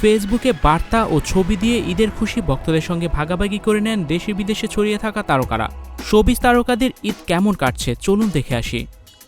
ফেসবুকে বার্তা ও ছবি দিয়ে ঈদের খুশি ভক্তদের সঙ্গে ভাগাভাগি করে নেন দেশে বিদেশে ছড়িয়ে থাকা তারকারা। শোবিজ তারকাদের ঈদ কেমন কাটছে চলুন দেখে আসি।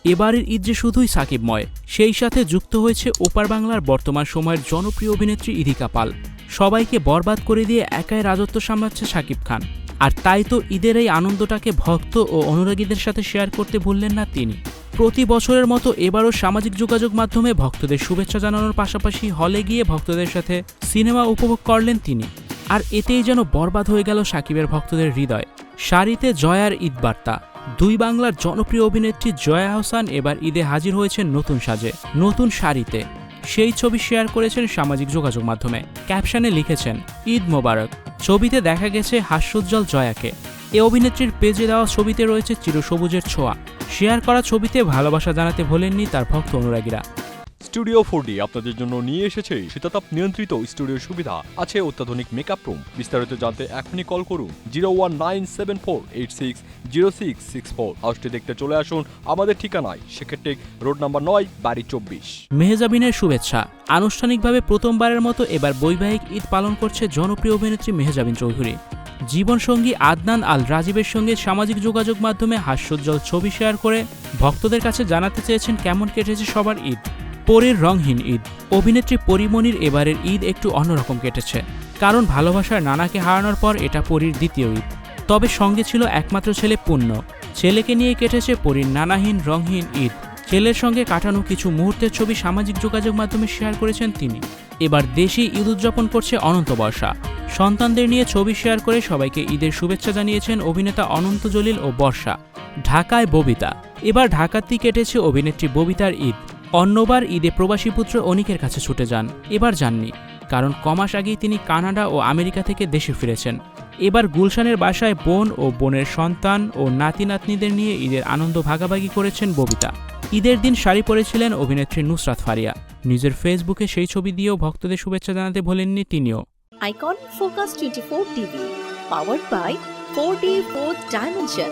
এবারের ঈদ যে শুধুই সাকিবময়, সেই সাথে যুক্ত হয়েছে ওপার বাংলার বর্তমান সময়ের জনপ্রিয় অভিনেত্রী ইদিকা পাল। সবাইকে বরবাদ করে দিয়ে একাই রাজত্ব সামলাচ্ছে সাকিব খান। আর তাই তো ঈদের এই আনন্দটাকে ভক্ত ও অনুরাগীদের সাথে শেয়ার করতে ভুললেন না তিনি। প্রতি বছরের মতো এবারও সামাজিক যোগাযোগ মাধ্যমে ভক্তদের শুভেচ্ছা জানানোর পাশাপাশি হলে গিয়ে ভক্তদের সাথে সিনেমা উপভোগ করলেন তিনি। আর এতেই যেন বরবাদ হয়ে গেল সাকিবের ভক্তদের হৃদয়। শাড়িতে জয়ার ঈদ বার্তা। দুই বাংলার জনপ্রিয় অভিনেত্রী জয়া হোসান এবার ঈদে হাজির হয়েছেন নতুন সাজে, নতুন শাড়িতে সেই ছবি শেয়ার করেছেন সামাজিক যোগাযোগ মাধ্যমে। ক্যাপশনে লিখেছেন, ঈদ মোবারক। ছবিতে দেখা গেছে হাস্যোজ্জ্বল জয়াকে। এ অভিনেত্রীর পেজে দেওয়া ছবিতে রয়েছে চিরসবুজের ছোঁয়া। শেয়ার করা ছবিতে ভালোবাসা জানাতে ভোলেননি তার ভক্ত অনুরাগীরা। স্টুডিও ফোর আপনাদের জন্য নিয়ে এসেছে শীতাতাপ নিয়ন্ত্রিত স্টুডিও সুবিধা। আছে অত্যাধুনিক মেকআপ রুম বিস্তারিত জানতে এখনই কল করুন zero one nine seven four eight six zero six six four হাউসটি দেখতে চলে আসুন আমাদের ঠিকানায়। সেক্ষেত্রে রোড নাম্বার নয়, বাড়ি চব্বিশ। মেহজাবিনের শুভেচ্ছা। আনুষ্ঠানিকভাবে প্রথমবারের মতো এবার বৈবাহিক ঈদ পালন করছে জনপ্রিয় অভিনেত্রী মেহজাবিন চৌধুরী। জীবনসঙ্গী আদনান আল রাজীবের সঙ্গে সামাজিক যোগাযোগ মাধ্যমে হাস্যোজ্জ্বল ছবি শেয়ার করে ভক্তদের কাছে জানাতে চেয়েছেন কেমন কেটেছে সবার ঈদ। পরীর রংহীন ঈদ। অভিনেত্রী পরিমণির এবারের ঈদ একটু অন্যরকম কেটেছে। কারণ ভালোবাসার নানাকে হারানোর পর এটা পরীর দ্বিতীয় ঈদ। তবে সঙ্গে ছিল একমাত্র ছেলে পুণ্য ছেলেকে নিয়ে কেটেছে পরীর নানাহীন রংহীন ঈদ। ছেলের সঙ্গে কাটানো কিছু মুহূর্তের ছবি সামাজিক যোগাযোগ মাধ্যমে শেয়ার করেছেন তিনি। এবার দেশি ঈদ উদযাপন করছে অনন্ত বর্ষা। সন্তানদের নিয়ে ছবি শেয়ার করে সবাইকে ঈদের শুভেচ্ছা জানিয়েছেন অভিনেতা অনন্ত জলিল ও বর্ষা। ঢাকায় ববিতা। এবার ঢাকাতেই কেটেছে অভিনেত্রী ববিতার ঈদ। অন্যবার ঈদে প্রবাসী পুত্র অনিকের কাছে ছুটে যান। এবার যাননি, কারণ কমাস আগেই তিনি কানাডা ও আমেরিকা থেকে দেশে ফিরেছেন। এবার গুলশানের বাসায় বোন ও বোনের সন্তান ও নাতি নাতনিদের নিয়ে ঈদের আনন্দ ভাগাভাগি করেছেন ববিতা। ঈদের দিন শাড়ি পরেছিলেন অভিনেত্রী নুসরাত ফারিয়া। নিজের ফেসবুকে সেই ছবি দিয়েও ভক্তদের শুভেচ্ছা জানাতে ভোলেননি তিনিও। Icon focus twenty four TV powered by four D fourth dimension